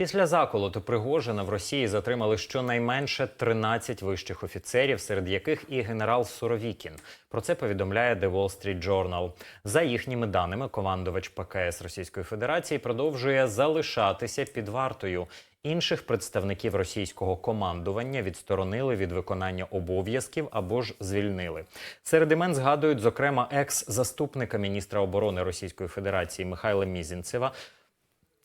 Після заколоту Пригожина в Росії затримали щонайменше 13 вищих офіцерів, серед яких і генерал Суровікін. Про це повідомляє The Wall Street Journal. За їхніми даними, командувач ПКС Російської Федерації продовжує залишатися під вартою. Інших представників російського командування відсторонили від виконання обов'язків або ж звільнили. Серед імен згадують, зокрема, екс-заступника міністра оборони Російської Федерації Михайла Мізінцева,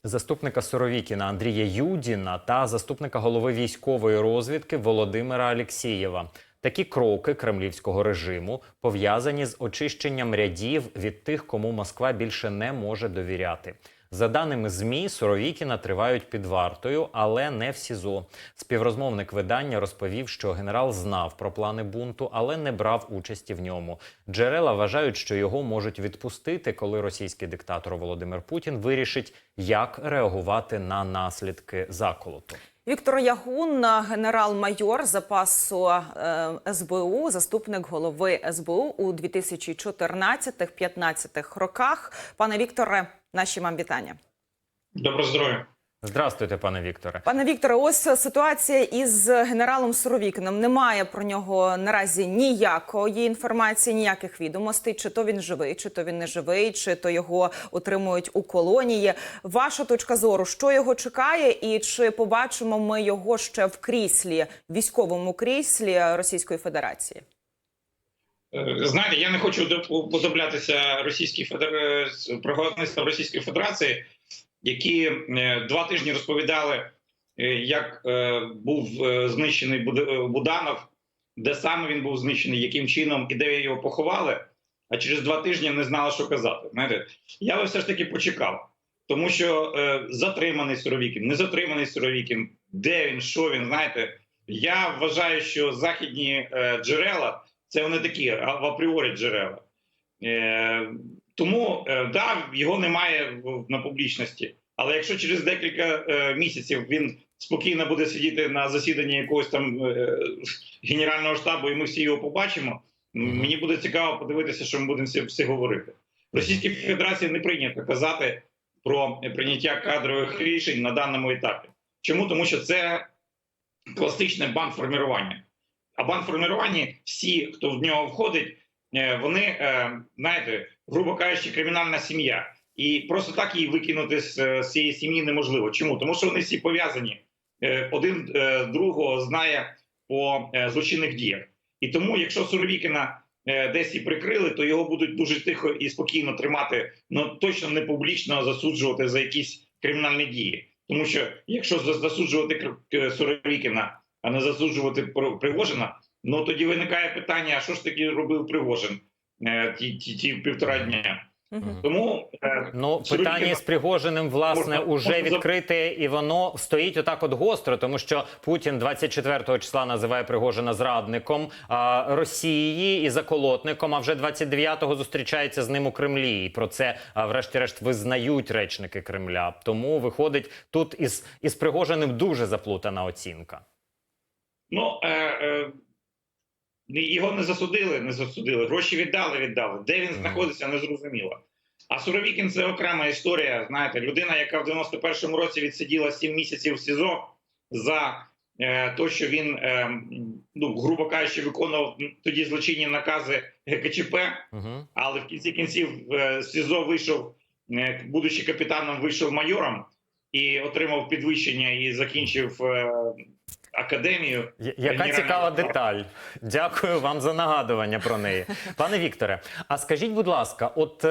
заступника Соровікіна Андрія Юдіна та заступника голови військової розвідки Володимира Алексєєва Такі кроки кремлівського режиму пов'язані з очищенням рядів від тих, кому Москва більше не може довіряти. За даними ЗМІ, Суровікіна тривають під вартою, але не в СІЗО. Співрозмовник видання розповів, що генерал знав про плани бунту, але не брав участі в ньому. Джерела вважають, що його можуть відпустити, коли російський диктатор Володимир Путін вирішить, як реагувати на наслідки заколоту. Віктор Ягун, генерал-майор запасу е, СБУ, заступник голови СБУ у 2014-15 роках. Пане Вікторе, наші вам вітання. Доброго здоров'я. Здравствуйте, пане Вікторе. Пане Вікторе, ось ситуація із генералом Суровікіном. Немає про нього наразі ніякої інформації, ніяких відомостей, чи то він живий, чи то він не живий, чи то його утримують у колонії. Ваша точка зору, що його чекає, і чи побачимо ми його ще в кріслі, військовому кріслі Російської Федерації? Е, Знаєте, я не хочу доп- подоблятися російській федер... е, Російської Федерації, які е, два тижні розповідали, е, як е, був знищений Буданов, де саме він був знищений, яким чином і де його поховали. А через два тижні не знали, що казати. Я би все ж таки почекав, тому що затриманий Суровікін, не затриманий Суровікін, де він, що він, знаєте. Я вважаю, що західні джерела це вони такі в апріорі джерела. Тому е, да, його немає на публічності. Але якщо через декілька е, місяців він спокійно буде сидіти на засіданні якогось там е, генерального штабу, і ми всі його побачимо, мені буде цікаво подивитися, що ми будемо всі, говорити. В Російській Федерації не прийнято казати про прийняття кадрових рішень на даному етапі. Чому? Тому що це класичне бандформування. А бандформування, всі, хто в нього входить, вони, знаєте, грубо кажучи, кримінальна сім'я. І просто так її викинути з, е, з цієї сім'ї неможливо. Чому? Тому що вони всі пов'язані. Е, Один е, другого знає по злочинних діях. І тому, якщо Суровікіна десь і прикрили, то його будуть дуже тихо і спокійно тримати, ну точно не публічно засуджувати за якісь кримінальні дії. Тому що якщо засуджувати Суровікіна, а не засуджувати Пригожина, ну тоді виникає питання: а що ж таки робив Пригожин ті, ті, ті півтора дня? Мгм. Тому е, Ну, питання з Пригожиним, власне, Можна- уже можна відкрите, і воно стоїть отак от гостро, тому що Путін 24 числа називає Пригожина зрадником а, Росії і заколотником. А вже 29-го зустрічається з ним у Кремлі. І про це, а, врешті-решт, визнають речники Кремля. Тому виходить тут із, із Пригожиним дуже заплутана оцінка. Ну е, е, його не засудили, не засудили. Гроші віддали, віддали. Де він знаходиться, не зрозуміло. А Суровікін це окрема історія. Знаєте, людина, яка в 91-му році відсиділа 7 місяців в СІЗО за е, те, що він, е, ну грубо кажучи, виконував тоді злочинні накази ГКЧП, Угу. але в кінці кінців е, СІЗО вийшов, е, будучи капітаном, вийшов майором і отримав підвищення і закінчив е, академію. Яка цікава деталь. Дякую вам за нагадування про неї. Пане Вікторе, а скажіть, будь ласка, от.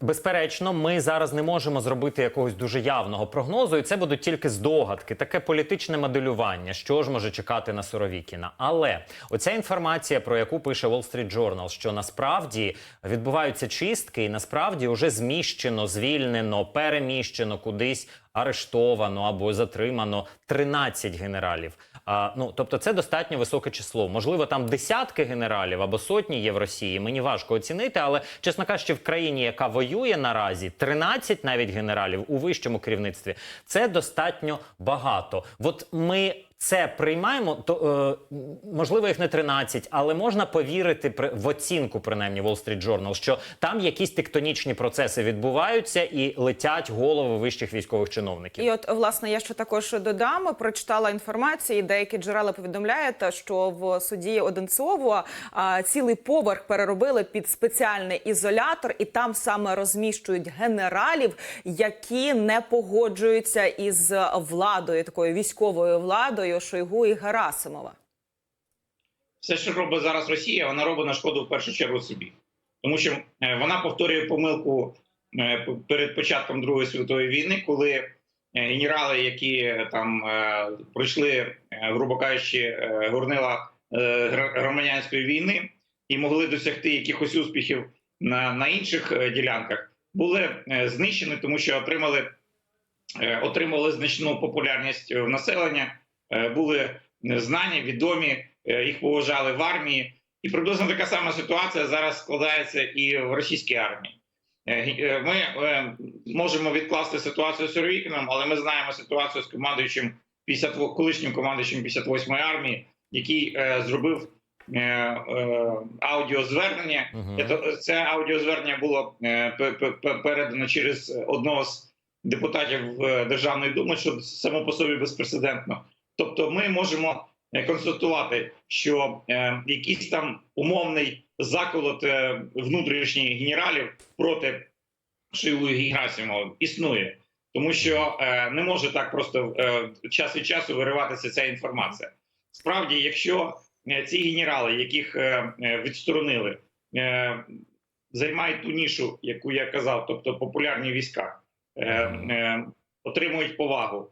Безперечно, ми зараз не можемо зробити якогось дуже явного прогнозу, і це будуть тільки здогадки, таке політичне моделювання, що ж може чекати на Суровікіна. Але оця інформація, про яку пише Wall Street Journal, що насправді відбуваються чистки, і насправді вже зміщено, звільнено, переміщено кудись, арештовано або затримано 13 генералів. А, ну тобто, це достатньо високе число. Можливо, там десятки генералів або сотні є в Росії. Мені важко оцінити, але чесно кажучи, в країні, яка воює наразі, 13 навіть генералів у вищому керівництві це достатньо багато. От ми це приймаємо, то е, можливо їх не 13, але можна повірити при- в оцінку, принаймні Wall Street Journal, що там якісь тектонічні процеси відбуваються і летять голови вищих військових чиновників. І от власне я ще також додам, прочитала інформацію. Деякі джерела повідомляють, що в суді Одинцово а, цілий поверх переробили під спеціальний ізолятор, і там саме розміщують генералів, які не погоджуються із владою, такою військовою владою Шойгу і Герасимова. все, що робить зараз Росія, вона робить на шкоду в першу чергу собі, тому що е, вона повторює помилку е, перед початком Другої світової війни, коли е, генерали, які там пройшли, грубо кажучи, горнила громадянської війни і могли досягти якихось успіхів на, на інших ділянках, були знищені, тому що отримали, отримали значну популярність в населення, були знані, відомі, е, їх поважали в армії. І приблизно така сама ситуація зараз складається і в російській армії. Е, е, Ми е, можемо відкласти ситуацію з Суровікіном, але ми знаємо ситуацію з командуючим 50, колишнім командуючим 58-ї армії, який е, зробив е, е, аудіозвернення. Мгм. Це- аудіозвернення було е, пе- пе- пе- передано через одного з депутатів е, Державної думи, що само по собі безпрецедентно. Тобто, ми можемо е, констатувати, що е, якийсь там умовний заколот е, внутрішніх генералів проти Шойгу і Герасимова існує, тому що не може так просто час від часу вириватися ця інформація. Справді, якщо ці генерали, яких відсторонили, займають ту нішу, яку я казав, тобто популярні війська, отримують повагу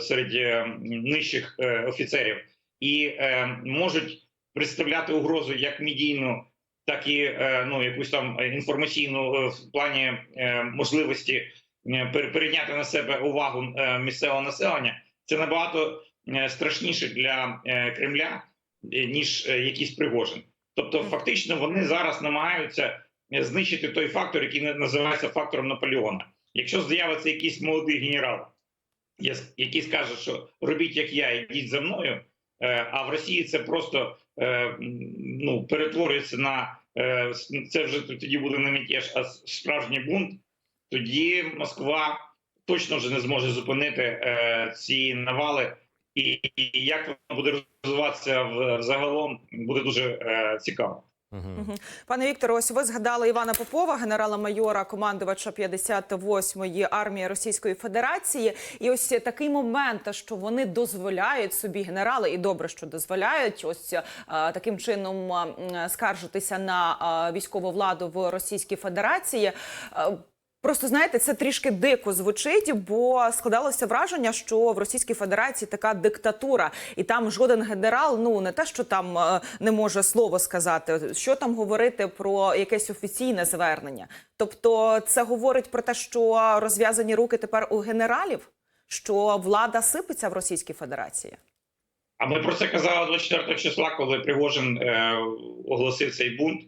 серед е, нижчих е, офіцерів і е, можуть представляти угрозу як медійну, так і е, ну якусь там інформаційну е, в плані е, можливості е, перейняти на себе увагу е, місцевого населення. Це набагато е, страшніше для е, Кремля е, ніж е, якийсь Пригожин. Тобто, фактично, вони зараз намагаються е, знищити той фактор, який на- називається фактором Наполеона. Якщо з'явиться якийсь молодий генерал, який скаже, що робіть як я, ідіть за мною. е, А в Росії це просто е, ну, перетворюється на е, це вже тоді буде не мятеж, а справжній бунт. Тоді Москва точно вже не зможе зупинити ці навали, і, як воно буде розвиватися в загалом, буде дуже цікаво. Мгм. Пане Вікторе, ось ви згадали Івана Попова, генерала-майора, командувача 58-ї армії Російської Федерації. І ось такий момент, що вони дозволяють собі генерали, і добре, що дозволяють ось е, таким чином е, скаржитися на е, військову владу в Російській Федерації. Просто знаєте, це трішки дико звучить, бо складалося враження, що в Російській Федерації така диктатура, і там жоден генерал, ну не те, що там е, не може слово сказати, що там говорити про якесь офіційне звернення. Тобто, це говорить про те, що розв'язані руки тепер у генералів, що влада сипеться в Російській Федерації. А ми про це казали 24 числа, коли Пригожин е, оголосив цей бунт.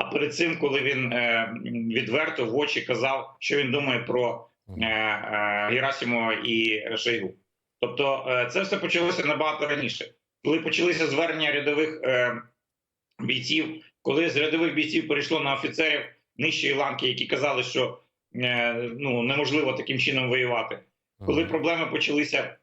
А перед цим, коли він е, відверто в очі казав, що він думає про е, е, Герасимова і Шойгу. Тобто, е, це все почалося набагато раніше, коли почалися звернення рядових е, бійців, коли з рядових бійців перейшло на офіцерів нижчої ланки, які казали, що е, ну неможливо таким чином воювати. Коли проблеми почалися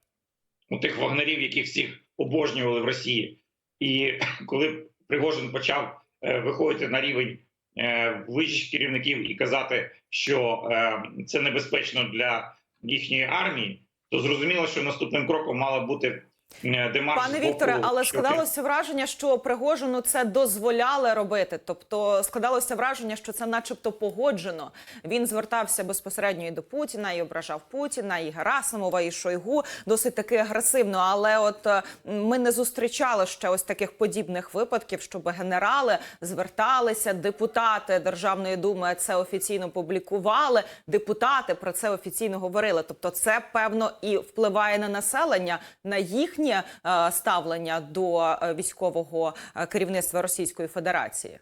у тих вагнерів, яких всіх обожнювали в Росії, і коли Пригожин почав виходити на рівень е, вищих керівників і казати, що е, це небезпечно для їхньої армії, то зрозуміло, що наступним кроком мала бути е, демарш. Пане з боку Вікторе, але що- складалося враження, що Пригожину це дозволяли робити. Тобто складалося враження, що це, начебто, погоджено. Він звертався безпосередньо і до Путіна, і ображав Путіна, і Герасимова, і Шойгу досить таки агресивно. Але от е, ми не зустрічали ще ось таких подібних випадків, щоб генерали зверталися, депутати Державної думи це офіційно публікували. Депутати про це офіційно говорили. Тобто, це певно і впливає на населення, на їхнє е, ставлення до е, військового е, керівництва Російської Федерації.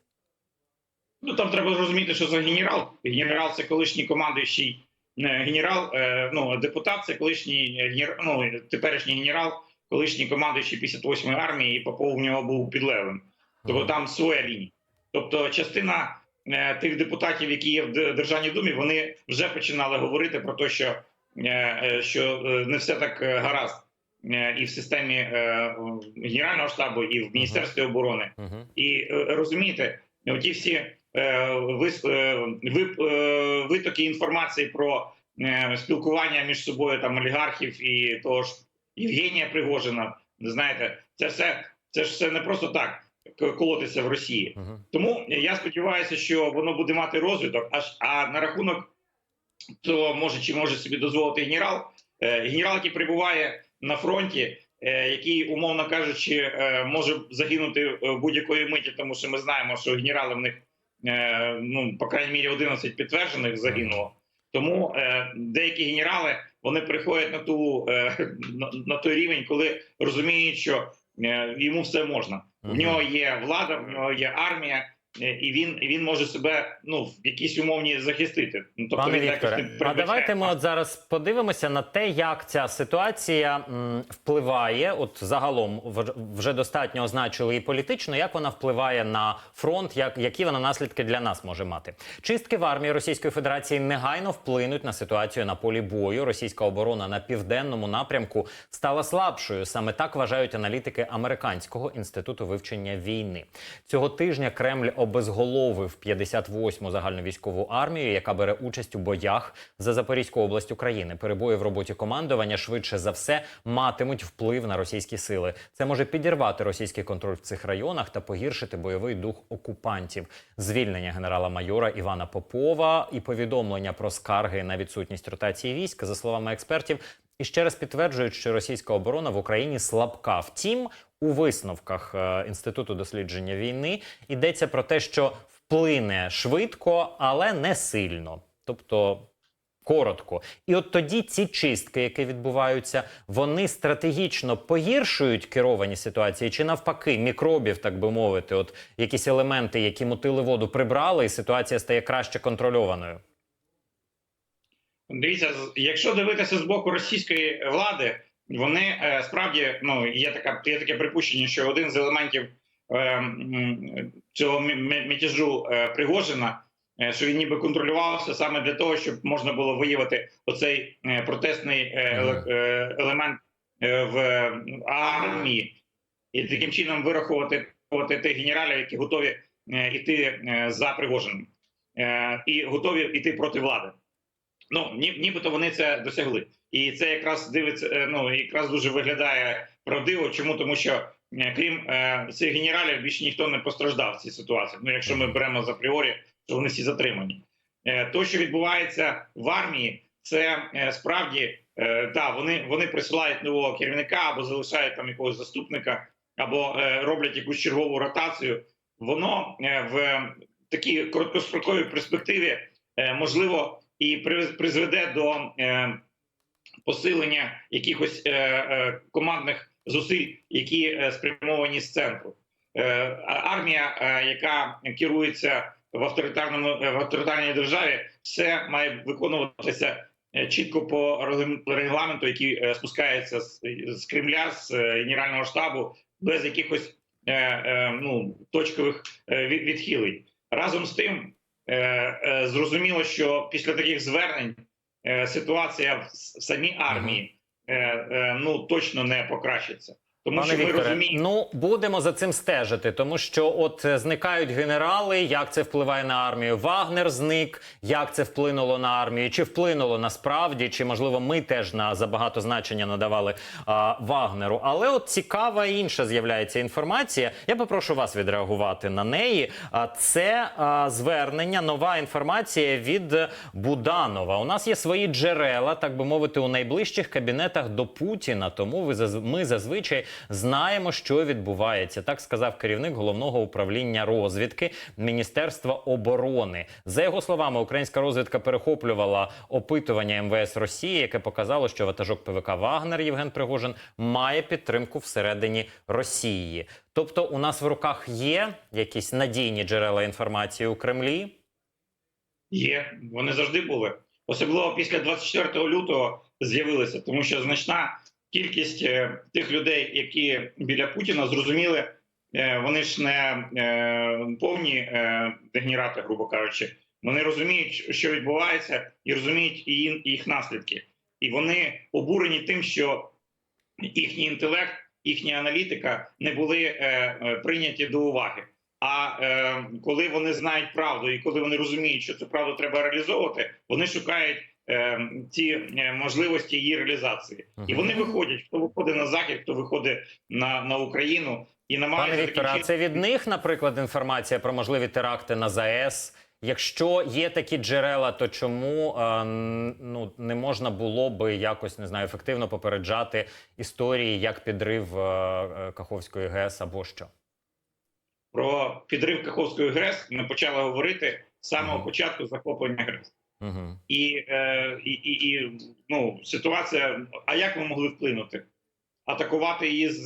Ну там треба зрозуміти, що за генерал. Генерал це колишній командуючий генерал, ну депутат, це колишній генерал, ну теперішній генерал, колишній командуючий 58-ї армії, і Попов у нього був підлеглим. Тобто там своя лінія. Тобто, частина е, тих депутатів, які є в Державній думі, вони вже починали говорити про те, що, що не все так гаразд і в системі е, Генерального штабу, і в Міністерстві оборони. І е, розумієте, оті всі е, е, е, витоки інформації про е, спілкування між собою там олігархів і того ж Євгенія Пригожина. Знаєте, це все це ж все не просто так колотися в Росії. Тому я сподіваюся, що воно буде мати розвиток. Аж а на рахунок того, може чи може собі дозволити генерал, е, генерал, який перебуває на фронті, е, який, умовно кажучи, е, може загинути в будь-якої миті, тому що ми знаємо, що генерали в них е, ну по крайній мірі 11 підтверджених загинуло. Тому е, деякі генерали вони приходять на ту е, на, той рівень, коли розуміють, що е, йому все можна. В нього є влада, в нього є армія, е, і він і він може себе ну в якійсь умовні захистити. Ну тобто Пане він Вікторе, а давайте ми от зараз подивимося на те, як ця ситуація м, впливає. От загалом вже достатньо означили і політично, як вона впливає на фронт, як які вона наслідки для нас може мати. Чистки в армії Російської Федерації негайно вплинуть на ситуацію на полі бою. Російська оборона на південному напрямку стала слабшою. Саме так вважають аналітики американського інституту вивчення війни. Цього тижня Кремль обезголовив 58-му загальновійськову армію, яка бере участь у боях за Запорізьку область України. Перебої в роботі командування швидше за все матимуть вплив на російські сили. Це може підірвати російський контроль в цих районах та погіршити бойовий дух окупантів. Звільнення генерала-майора Івана Попова і повідомлення про скарги на відсутність ротації військ, за словами експертів, і ще раз підтверджують, що російська оборона в Україні слабка. Втім, у висновках е, інституту дослідження війни йдеться про те, що вплине швидко, але не сильно. Тобто. Коротко, і от тоді ці чистки, які відбуваються, вони стратегічно погіршують керовані ситуації, чи навпаки, мікробів, так би мовити, от якісь елементи, які мутили воду, прибрали, і ситуація стає краще контрольованою. Дивіться, якщо дивитися з боку російської влади, вони е, справді ну є така є таке припущення, що один з елементів е, цього мятежу е, Пригожина, е, що він ніби контролювався саме для того, щоб можна було виявити оцей протестний е, е, елемент в армії, і таким чином вирахувати тих генералів, які готові йти за Пригожиним. Е, і готові йти проти влади. Ну ні, нібито вони це досягли, і це якраз дивиться. е, Ну якраз дуже виглядає правдиво. Чому тому, що е, крім е, цих генералів, більше ніхто не постраждав в цій ситуації. Ну, якщо ми беремо за апріорі, що вони всі затримані. Е, то, що відбувається в армії, це е, справді е, да, вони, вони присилають нового керівника або залишають там якогось заступника, або е, роблять якусь чергову ротацію. Воно е, в такій короткостроковій перспективі е, можливо і при- призведе до е, посилення якихось е, е, командних зусиль, які спрямовані з центру. Армія, яка керується в авторитарному в авторитарній державі, все має виконуватися чітко по реглам- регламенту, який спускається з, Кремля, з Генерального штабу, без якихось ну, точкових відхилень. Разом з тим, зрозуміло, що після таких звернень е, ситуація в самій армії е, е, ну точно не покращиться. Тому Пане що ми Вікторе, розуміємо. ну будемо за цим стежити, тому що от е, зникають генерали. Як це впливає на армію? Вагнер зник. Як це вплинуло на армію? Чи вплинуло насправді? Чи можливо ми теж на забагато значення надавали а, Вагнеру? Але от цікава інша з'являється інформація. Я попрошу вас відреагувати на неї. А це а, звернення, нова інформація від Буданова. У нас є свої джерела, так би мовити, у найближчих кабінетах до Путіна. Тому ви ми зазвичай знаємо, що відбувається. Так сказав керівник головного управління розвідки Міністерства оборони. За його словами, українська розвідка перехоплювала опитування МВС Росії, яке показало, що ватажок ПВК Вагнер Євген Пригожин має підтримку всередині Росії. Тобто, у нас в руках є якісь надійні джерела інформації у Кремлі. Є, вони завжди були. Особливо після 24 лютого з'явилися, тому що значна кількість е, тих людей, які біля Путіна зрозуміли, е, вони ж не е, повні дегенерати, грубо кажучи. Вони розуміють, що відбувається, і розуміють і їх наслідки. І вони обурені тим, що їхній інтелект, їхня аналітика не були прийняті до уваги. А е, коли вони знають правду, і коли вони розуміють, що цю правду треба реалізовувати, вони шукають ці е, можливості її реалізації. І вони виходять, хто виходить на захід, хто виходить на, на Україну і намагається Пане Вікторе, а це від них, наприклад, інформація про можливі теракти на ЗАЕС. Якщо є такі джерела, то чому е, ну не можна було би якось не знаю ефективно попереджати історії, як підрив е, е, Каховської ГЕС або що? про підрив Каховської ГРЕС ми почали говорити з самого початку захоплення ГРЕС. Угу. І, е, і, і, і ну, ситуація. А як ми могли вплинути? Атакувати її з,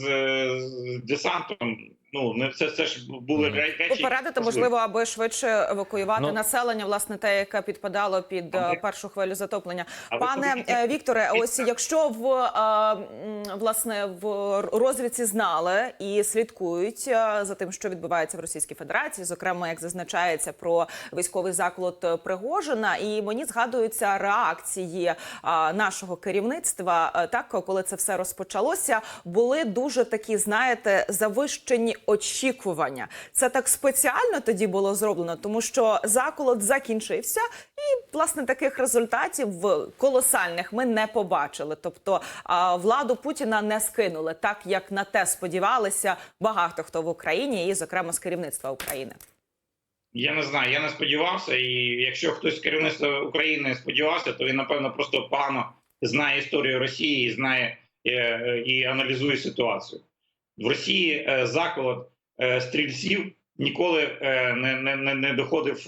з десантом? Ну не це, це ж були речі. Попередити, можливо, аби швидше евакуювати Ну- населення, власне, те, яке підпадало під Але- першу хвилю затоплення. Пане е, Вікторе, ось якщо в е, власне в розвідці знали і слідкують е, за тим, що відбувається в Російській Федерації, зокрема, як зазначається про військовий заклад Пригожина, і мені згадуються реакції нашого керівництва. Так, коли це все розпочалося, були дуже такі, знаєте, завищені очікування. Це так спеціально тоді було зроблено, тому що заколот закінчився, і власне таких результатів колосальних ми не побачили. Тобто владу Путіна не скинули, так як на те сподівалися багато хто в Україні, і зокрема з керівництва України. Я не знаю, я не сподівався, і якщо хтось з керівництва України сподівався, то він напевно просто погано знає історію Росії і знає е, е, і аналізує ситуацію. В Росії е, заколот е, стрільців ніколи е, не, не, не- доходив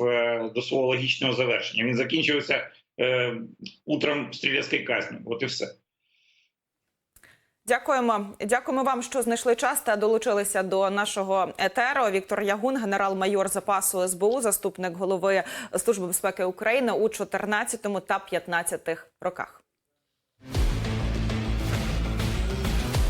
до свого логічного завершення. Він закінчився утром стрілецької казні. От і все. Дякуємо, дякуємо вам, що знайшли час та долучилися до нашого етеру. Віктор Ягун, генерал-майор запасу СБУ, заступник голови Служби безпеки України у 14 та 15 роках.